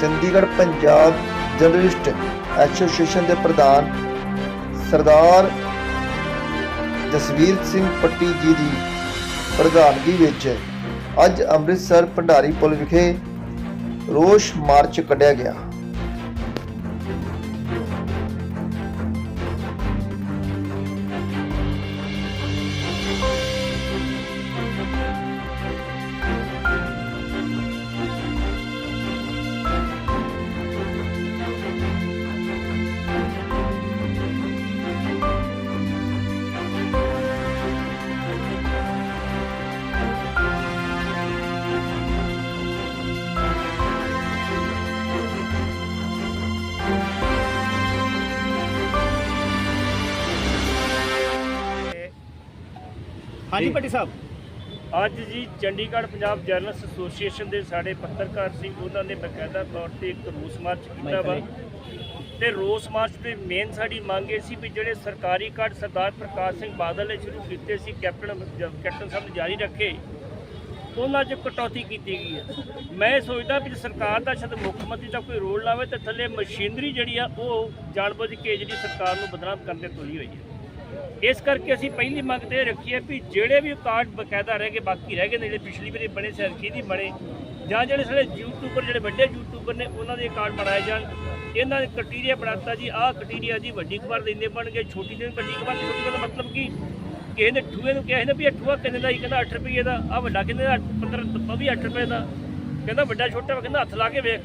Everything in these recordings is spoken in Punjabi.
ਚੰਡੀਗੜ੍ਹ ਪੰਜਾਬ ਜਰਨਲਿਸਟ ਐਸੋਸੀਏਸ਼ਨ ਦੇ ਪ੍ਰਧਾਨ ਸਰਦਾਰ ਜਸਵੀਰ ਸਿੰਘ ਪੱਟੀ ਜੀ ਦੀ ਪ੍ਰਧਾਨਗੀ ਵਿੱਚ ਅੱਜ ਅੰਮ੍ਰਿਤਸਰ ਭੰਡਾਰੀ ਪੁਲ ਵਿਖੇ ਰੋਸ ਮਾਰਚ ਕੱਢਿਆ ਗਿਆ। ਹਾਂਜੀ। ਭੱਟੀ ਸਾਹਿਬ। ਅੱਜ ਜੀ ਚੰਡੀਗੜ੍ਹ ਪੰਜਾਬ ਜਰਨਲਿਸਟ ਐਸੋਸੀਏਸ਼ਨ ਦੇ ਸਾਡੇ ਪੱਤਰਕਾਰ ਸੀ ਉਹਨਾਂ ਨੇ ਬਕਾਇਦਾ ਤੌਰ ਤੇ ਇੱਕ ਰੋਸ ਮਾਰਚ ਕੀਤਾ ਵਾ। ਤੇ ਰੋਸ ਮਾਰਚ ਦੇ ਮੇਨ ਸਾਡੀ ਮੰਗ ਇਹ ਸੀ ਵੀ ਜਿਹੜੇ ਸਰਕਾਰੀ ਕਾਰਡ ਸਰਦਾਰ ਪ੍ਰਕਾਸ਼ ਸਿੰਘ ਬਾਦਲ ਨੇ ਸ਼ੁਰੂ ਕੀਤੇ ਸੀ ਕੈਪਟਨ ਕੈਪਟਨ ਸਾਹਿਬ ਨੇ ਜਾਰੀ ਰੱਖੇ ਉਹਨਾਂ 'ਚ ਕਟੌਤੀ ਕੀਤੀ ਗਈ ਹੈ। ਮੈਂ ਸੋਚਦਾ ਵੀ ਸਰਕਾਰ ਦਾ ਸ਼ਾਇਦ ਮੁੱਖ ਮੰਤਰੀ ਦਾ ਕੋਈ ਰੋਲ ਲਾਵੇ ਤੇ ਥੱਲੇ ਮਸ਼ੀਨਰੀ ਜਿਹੜੀ ਆ ਉਹ ਜਾਣਬੁੱਝ ਕੇ ਜਿਹੜੀ ਸਰਕਾਰ ਨੂੰ ਬਦਨਾਮ ਕਰਨ ਦੇ ਤੁਲੀ ਹੋਈ ਹੈ। ਇਸ ਕਰਕੇ ਅਸੀਂ ਪਹਿਲੀ ਮੰਗ ਤੇ ਇਹ ਰੱਖੀ ਹੈ ਵੀ ਜਿਹੜੇ ਵੀ ਕਾਰਡ ਬਕਾਇਦਾ ਰਹਿ ਗਏ, ਬਾਕੀ ਰਹਿ ਗਏ ਨੇ, ਜਿਹੜੇ ਪਿਛਲੀ ਵਾਰੀ ਬਣੇ ਸਰਕੀ ਦੀ ਬਣੇ, ਜਾਂ ਜਿਹੜੇ ਸਾਡੇ ਯੂਟਿਊਬਰ ਜਿਹੜੇ ਵੱਡੇ ਯੂਟਿਊਬਰ ਨੇ, ਉਹਨਾਂ ਦੇ ਕਾਰਡ ਬਣਾਏ ਜਾਣ। ਇਹਨਾਂ ਨੇ ਕਟੀਰੀਆ ਬਣਾਤਾ ਜੀ, ਆਹ ਕਟੀਰੀਆ ਜੀ ਵੱਡੀ ਅਖਬਾਰ ਦੇ ਇੰਨੇ ਬਣ ਗਏ ਛੋਟੀ ਦੇ ਵੱਡੀ ਅਖਬਾਰ ਛੋਟੀ ਦਾ ਮਤਲਬ ਕੀ? ਕਿਸੇ ਨੇ ਠੂਏ ਨੂੰ ਕਿਹਾ ਸੀ ਨਾ ਵੀ ਇਹ ਠੂਆ ਕਿੰਨੇ ਦਾ ਹੀ ਕਹਿੰਦਾ 8 ਰੁਪਏ ਦਾ ਆ ਵੱਡਾ ਕਿੰਨੇ ਦਾ? 15 ਉਹ ਵੀ 8 ਰੁਪਏ ਦਾ। ਕਹਿੰਦਾ ਵੱਡਾ ਛੋਟਾ ਕਹਿੰਦਾ ਹੱਥ ਲਾ ਕੇ ਵੇਖ।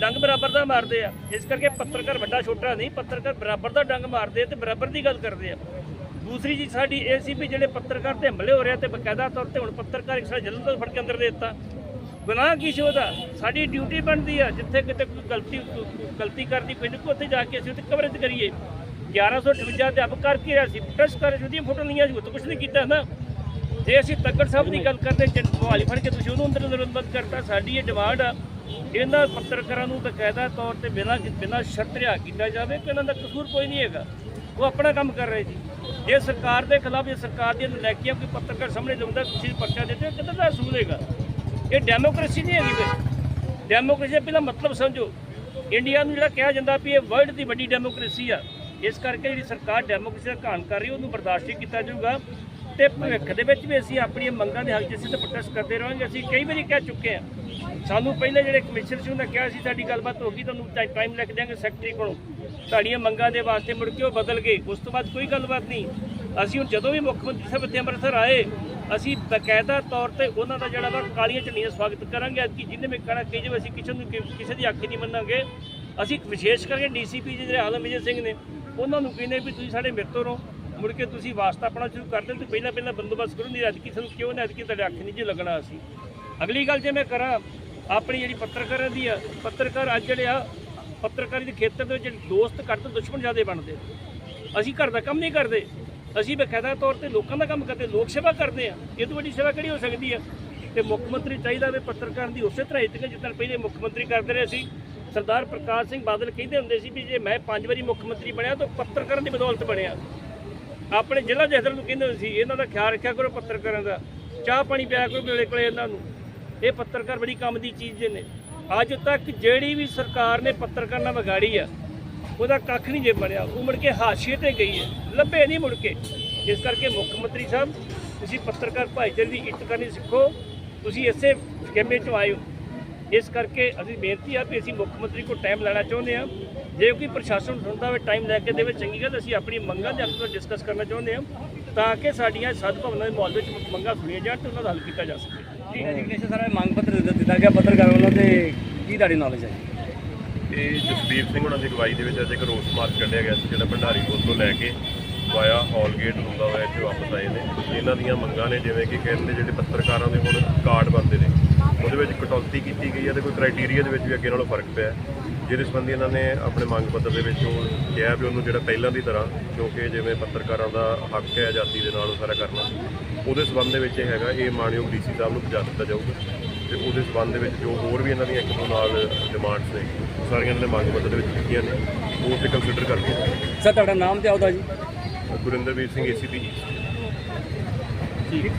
ਡੰਗ ਬਰਾਬਰ ਦਾ ਮਾਰਦੇ ਆ। ਇਸ ਕਰਕੇ ਪੱਤਰਕਾਰ ਵੱਡਾ ਛੋਟਾ ਨਹੀਂ, ਪੱਤਰਕਾਰ ਬਰਾਬਰ ਦਾ ਡੰਗ ਮਾਰਦੇ ਆ ਤੇ ਬਰਾਬਰ ਦੀ ਗੱਲ ਕਰਦੇ ਆ। ਦੂਸਰੀ ਜੀ, ਸਾਡੀ ਇਹ ਸੀ ਵੀ ਜਿਹੜੇ ਪੱਤਰਕਾਰ ਤੇ ਹਮਲੇ ਹੋ ਰਹੇ ਆ ਤੇ ਬਕਾਇਦਾ ਤੌਰ ਤੇ ਹੁਣ ਪੱਤਰਕਾਰ ਇੱਕ ਸਾਲ ਜਲੰਧਰ ਤੋਂ ਫੜ ਕੇ ਅੰਦਰ ਦੇ ਦਿੱਤਾ। ਗੁਨਾਹ ਕੀ ਸੀ ਉਹਦਾ? ਸਾਡੀ ਡਿਊਟੀ ਬਣਦੀ ਆ, ਜਿੱਥੇ ਕਿਤੇ ਕੋਈ ਗਲਤੀ ਗਲਤੀ ਕਰਦੀ ਪੈਂਦੀ ਕੋਈ ਉੱਥੇ ਜਾ ਕੇ ਅਸੀਂ ਉੱਥੇ ਕਵਰੇਜ ਕਰੀਏ। 1158 ਤੇ ਅਬ ਕਰ ਕੀ ਰਿਹਾ ਸੀ ਪ੍ਰੈਸ ਕਰ ਉਹਦੀਆਂ ਫੋਟੋ ਲਈਆਂ ਸੀ, ਉਹ ਤਾਂ ਕੁਝ ਨਹੀਂ ਕੀਤਾ ਨਾ। ਜੇ ਅਸੀਂ ਤੱਕੜ ਸਾਹਿਬ ਦੀ ਗੱਲ ਕਰਦੇ ਚੰਨ ਮੋਹਾਲੀ ਫੜ ਕੇ ਤੁਸੀਂ ਉਹਨੂੰ ਅੰਦਰ ਬੰਦ ਕਰਤਾ, ਸਾਡੀ ਇਹ ਡਿਮਾਂਡ ਆ ਇਹਨਾਂ ਪੱਤਰਕਾਰਾਂ ਨੂੰ ਬਕਾਇਦਾ ਤੌਰ ਤੇ ਬਿਨਾਂ ਬਿਨਾਂ ਸ਼ਰਤ ਰਿਹਾ ਕੀਤਾ ਜਾਵੇ ਕਿ ਇਹਨਾਂ ਦਾ ਕਸੂਰ ਕੋਈ ਨਹੀਂ ਹੈਗਾ। ਉਹ ਆਪਣਾ ਕੰਮ ਕਰ ਰਹੇ ਜੀ ਜੇ ਸਰਕਾਰ ਦੇ ਖਿਲਾਫ, ਜੇ ਸਰਕਾਰ ਦੀਆਂ ਨਲਾਇਕੀਆਂ ਕੋਈ ਪੱਤਰਕਾਰ ਸਾਹਮਣੇ ਲਾਉਂਦਾ ਤੁਸੀਂ ਪਰਚਾ ਦਿੰਦੇ ਹੋ ਕਿੱਦਾਂ ਦਾ ਅਸੂਲ ਹੈਗਾ? ਇਹ ਡੈਮੋਕ੍ਰੇਸੀ ਨਹੀਂ ਹੈਗੀ ਫਿਰ। ਡੈਮੋਕ੍ਰੇਸੀ ਦਾ ਪਹਿਲਾਂ ਮਤਲਬ ਸਮਝੋ। ਇੰਡੀਆ ਨੂੰ ਜਿਹੜਾ ਕਿਹਾ ਜਾਂਦਾ ਵੀ ਇਹ ਵਰਲਡ ਦੀ ਵੱਡੀ ਡੈਮੋਕ੍ਰੇਸੀ ਆ। ਇਸ ਕਰਕੇ ਜਿਹੜੀ ਸਰਕਾਰ ਡੈਮੋਕ੍ਰੇਸੀ ਦਾ ਘਾਣ ਕਰ ਰਹੀ ਉਹਨੂੰ ਬਰਦਾਸ਼ਤ ਨਹੀਂ ਕੀਤਾ ਜਾਊਗਾ। ਤੇ ਭਵਿੱਖ ਦੇ ਵਿੱਚ ਵੀ ਅਸੀਂ ਆਪਣੀਆਂ ਮੰਗਾਂ ਦੇ ਹੱਕ 'ਚ ਅਸੀਂ ਤਾਂ ਪ੍ਰੋਟੈਸਟ ਕਰਦੇ ਰਹਾਂਗੇ। ਅਸੀਂ ਕਈ ਵਾਰੀ ਕਹਿ ਚੁੱਕੇ ਹਾਂ। ਸਾਨੂੰ ਪਹਿਲੇ ਜਿਹੜੇ ਕਮਿਸ਼ਨਰ ਸੀ, ਉਹਨਾਂ ਕਿਹਾ ਸੀ, ਸਾਡੀ ਗੱਲਬਾਤ ਹੋ ਗਈ, ਤੁਹਾਨੂੰ ਟਾਈਮ ਲੱਗ ਦਿਆਂਗੇ ਸੈਕਟਰੀ ਕੋਲੋਂ। ਤੁਹਾਡੀਆਂ ਮੰਗਾਂ ਦੇ ਵਾਸਤੇ ਮੁੜ ਕੇ ਉਹ ਬਦਲ ਗਏ। ਉਸ ਤੋਂ ਬਾਅਦ ਕੋਈ ਗੱਲਬਾਤ ਨਹੀਂ। ਅਸੀਂ ਹੁਣ ਜਦੋਂ ਵੀ ਮੁੱਖ ਮੰਤਰੀ ਸਾਹਿਬ ਇੱਥੇ ਅੰਮ੍ਰਿਤਸਰ ਆਏ, ਅਸੀਂ ਬਕਾਇਦਾ ਤੌਰ ਤੇ ਉਹਨਾਂ ਦਾ ਜਿਹੜਾ ਵਾ ਕਾਲੀਆਂ ਝੰਡੀਆਂ ਸਵਾਗਤ ਕਰਾਂਗੇ। ਕਿ ਜਿਹਨੇ ਵੀ ਕਹਿਣਾ ਕਿ ਜੇ ਅਸੀਂ ਕਿਸੇ ਨੂੰ ਕਿਸੇ ਦੀ ਆਖੀ ਨਹੀਂ ਮੰਨਾਂਗੇ। ਅਸੀਂ ਵਿਸ਼ੇਸ਼ ਕਰਕੇ ਡੀਸੀਪੀ ਜਿਹੜੇ ਆਲਮ ਵਿਜੇ ਸਿੰਘ ਨੇ, ਉਹਨਾਂ ਨੂੰ ਕਹਿੰਦੇ ਵੀ ਤੁਸੀਂ ਸਾਡੇ ਮਿੱਤਰ ਹੋ ਮੁੜ ਕੇ ਤੁਸੀਂ ਵਾਸਤਾ ਆਪਣਾ ਸ਼ੁਰੂ ਕਰ ਦਿਓ ਤੇ ਪਹਿਲਾਂ ਪਹਿਲਾਂ ਬੰਦੋਬਸਤ ਕਰੋ, ਨਹੀਂ ਅੱਜ ਕੀ ਨੂੰ ਕਿਉਂ ਨਾ ਅੱਜ ਤੁਹਾਡੇ ਅੱਖ ਨਹੀਂ ਜੇ ਲੱਗਣਾ ਅਸੀਂ। ਅਗਲੀ ਗੱਲ ਜੇ ਮੈਂ ਕਰਾਂ, ਆਪਣੀ ਜਿਹੜੀ ਪੱਤਰਕਾਰਾਂ ਦੀ ਆ, ਪੱਤਰਕਾਰ ਅੱਜ ਜਿਹੜੇ ਆ, ਪੱਤਰਕਾਰੀ ਦੇ ਖੇਤਰ ਦੇ ਵਿੱਚ ਦੋਸਤ ਘੱਟ ਦੁਸ਼ਮਣ ਜ਼ਿਆਦਾ ਬਣਦੇ ਅਸੀਂ ਘਰ ਦਾ ਕੰਮ ਨਹੀਂ ਕਰਦੇ। ਅਸੀਂ ਬਕਾਇਦਾ ਤੌਰ ਤੇ ਲੋਕਾਂ ਦਾ ਕੰਮ ਕਰਦੇ, ਲੋਕ ਸੇਵਾ ਕਰਦੇ ਆ। ਇਹ ਤੋਂ ਵੱਡੀ ਸੇਵਾ ਕਿਹੜੀ ਹੋ ਸਕਦੀ ਆ? ਤੇ ਮੁੱਖ ਮੰਤਰੀ ਚਾਹੀਦਾ ਵੀ ਪੱਤਰਕਾਰ ਦੀ ਉਸੇ ਤਰ੍ਹਾਂ ਇੱਜ਼ਤ ਜਿੱਦਾਂ ਪਹਿਲੇ ਮੁੱਖ ਮੰਤਰੀ ਕਰਦੇ ਰਹੇ ਸੀ। ਸਰਦਾਰ ਪ੍ਰਕਾਸ਼ ਸਿੰਘ ਬਾਦਲ ਕਹਿੰਦੇ ਹੁੰਦੇ ਸੀ ਵੀ ਜੇ ਮੈਂ ਪੰਜ ਵਾਰੀ ਮੁੱਖ ਮੰਤਰੀ ਬਣਿਆ ਤਾਂ ਪੱਤਰਕਾਰਾਂ ਦੀ ਬਦੌਲਤ ਬਣਿਆ। ਆਪਣੇ ਜ਼ਿਲ੍ਹਾ ਜਥੇਦਾਰ ਨੂੰ ਕਹਿੰਦੇ ਸੀ, ਇਹਨਾਂ ਦਾ ਖਿਆਲ ਰੱਖਿਆ ਕਰੋ ਪੱਤਰਕਾਰਾਂ ਦਾ। ਚਾਹ ਪਾਣੀ ਪਿਆ ਕਰੋ ਵੇਲੇ ਕੋਲੇ ਇਹਨਾਂ ਨੂੰ। ਇਹ ਪੱਤਰਕਾਰ ਬੜੀ ਕੰਮ ਦੀ ਚੀਜ਼ ਨੇ। ਅੱਜ ਤੱਕ ਜਿਹੜੀ ਵੀ ਸਰਕਾਰ ਨੇ ਪੱਤਰਕਾਰ ਨਾਲ ਵਿਗਾੜੀ ਆ, ਉਹਦਾ ਕੱਖ ਨਹੀਂ ਜੇ ਬਣਿਆ। ਉਹ ਮੁੜ ਕੇ ਹਾਸ਼ੀਏ ਤੇ ਗਈ ਹੈ। ਲੱਭੇ ਨਹੀਂ ਮੁੜ ਕੇ। ਇਸ ਕਰਕੇ ਮੁੱਖ ਮੰਤਰੀ ਸਾਹਿਬ, ਤੁਸੀਂ ਪੱਤਰਕਾਰ ਭਾਈਚਾਰੇ ਦੀ ਇੱਜ਼ਤ ਕਰਨੀ ਸਿੱਖੋ। ਤੁਸੀਂ ਇਸੇ ਸਕੇਮੇ ਚੋਂ ਆਏ ਹੋ ਇਸ ਕਰਕੇ ਅਸੀਂ ਬੇਨਤੀ ਆ ਵੀ ਅਸੀਂ ਮੁੱਖ ਮੰਤਰੀ ਕੋਲ ਟਾਈਮ ਲੈਣਾ ਚਾਹੁੰਦੇ ਹਾਂ ਜੇ ਕੋਈ ਪ੍ਰਸ਼ਾਸਨ ਸੁਣਦਾ ਹੋਵੇ ਟਾਈਮ ਲੈ ਕੇ ਦੇਵੇ ਚੰਗੀ ਗੱਲ ਅਸੀਂ ਆਪਣੀ ਮੰਗਾਂ ਦੇ ਤੋਂ ਡਿਸਕਸ ਕਰਨਾ ਚਾਹੁੰਦੇ ਹਾਂ ਤਾਂ ਕਿ ਸਾਡੀਆਂ ਸਦਭਾਵਨਾ ਦੇ ਮਾਹੌਲ ਵਿੱਚ ਮੰਗਾਂ ਸੁਣੀਆਂ ਜਾਣ ਤੇ ਉਹਨਾਂ ਦਾ ਹੱਲ ਕੀਤਾ ਜਾ ਸਕੇ। ਜੀ ਰੈਜ਼ਿਗਨੇਸ਼ਨ ਸਾਰਾ ਮੰਗ ਪੱਤਰ ਦਿੱਤਾ- ਗਿਆ ਪੱਤਰਕਾਰ ਵੱਲੋਂ ਤੇ ਕੀ ਤੁਹਾਡੀ ਨੌਲੇਜ ਹੈ? ਇਹ ਜਸਵੀਰ ਸਿੰਘ ਉਹਨਾਂ ਦੀ ਅਗਵਾਈ ਦੇ ਵਿੱਚ ਅੱਜ ਇੱਕ ਰੋਸ ਮਾਰਚ ਕੱਢਿਆ ਗਿਆ ਸੀ ਜਿਹੜਾ ਭੰਡਾਰੀ ਪੁਲ ਤੋਂ ਲੈ ਕੇ ਵਾਇਆ ਹਾਲਗੇਟ ਹੁੰਦਾ ਹੋਇਆ ਇੱਥੇ ਵਾਪਸ ਆਏ ਨੇ। ਇਹਨਾਂ ਦੀਆਂ ਮੰਗਾਂ ਨੇ ਜਿਵੇਂ ਕਿ ਕਹਿੰਦੇ ਜਿਹੜੇ ਪੱਤਰਕਾਰਾਂ ਦੇ ਹੁਣ ਕਾਰਡ ਬਣਦੇ ਨੇ ਉਹਦੇ ਵਿੱਚ ਕਟੌਤੀ ਕੀਤੀ ਗਈ ਹੈ ਤੇ ਕੋਈ ਕ੍ਰਾਈਟੇਰੀਆ ਦੇ ਵਿੱਚ ਵੀ ਅੱਗੇ ਨਾਲੋਂ ਫ਼ਰਕ ਪਿਆ ਹੈ। ਜਿਹਦੇ ਸੰਬੰਧੀ ਇਹਨਾਂ ਨੇ ਆਪਣੇ ਮੰਗ ਪੱਤਰ ਦੇ ਵਿੱਚ ਉਹ ਕਿਹਾ ਵੀ ਉਹਨੂੰ ਜਿਹੜਾ ਪਹਿਲਾਂ ਦੀ ਤਰ੍ਹਾਂ ਕਿਉਂਕਿ ਜਿਵੇਂ ਪੱਤਰਕਾਰਾਂ ਦਾ ਹੱਕ ਹੈ ਆਜ਼ਾਦੀ ਦੇ ਨਾਲ ਉਹ ਸਾਰਾ ਕਰਨਾ ਉਹਦੇ ਸੰਬੰਧ ਦੇ ਵਿੱਚ ਇਹ ਹੈਗਾ ਇਹ ਮਾਨਯੋਗ ਡੀਸੀ ਸਾਹਿਬ ਨੂੰ ਪਹੁੰਚਾ ਦਿੱਤਾ ਜਾਊਗਾ ਤੇ ਉਹਦੇ ਸੰਬੰਧ ਦੇ ਵਿੱਚ ਜੋ ਹੋਰ ਵੀ ਇਹਨਾਂ ਦੀਆਂ ਇੱਕ ਦੋ ਨਾਲ ਡਿਮਾਂਡਸ ਨੇ ਸਾਰੀਆਂ ਇਹਨਾਂ ਨੇ ਮੰਗ ਪੱਤਰ ਦੇ ਵਿੱਚ ਲਿਖੀਆਂ ਨੇ ਉਹ ਤੇ ਕੰਸੀਡਰ ਕਰਕੇ ਸਰ ਤੁਹਾਡਾ ਨਾਮ ਤੇ ਆਉਦਾ ਜੀ। ਗੁਰਿੰਦਰਵੀਰ ਸਿੰਘ ਏਸੀਪੀ ਠੀਕ।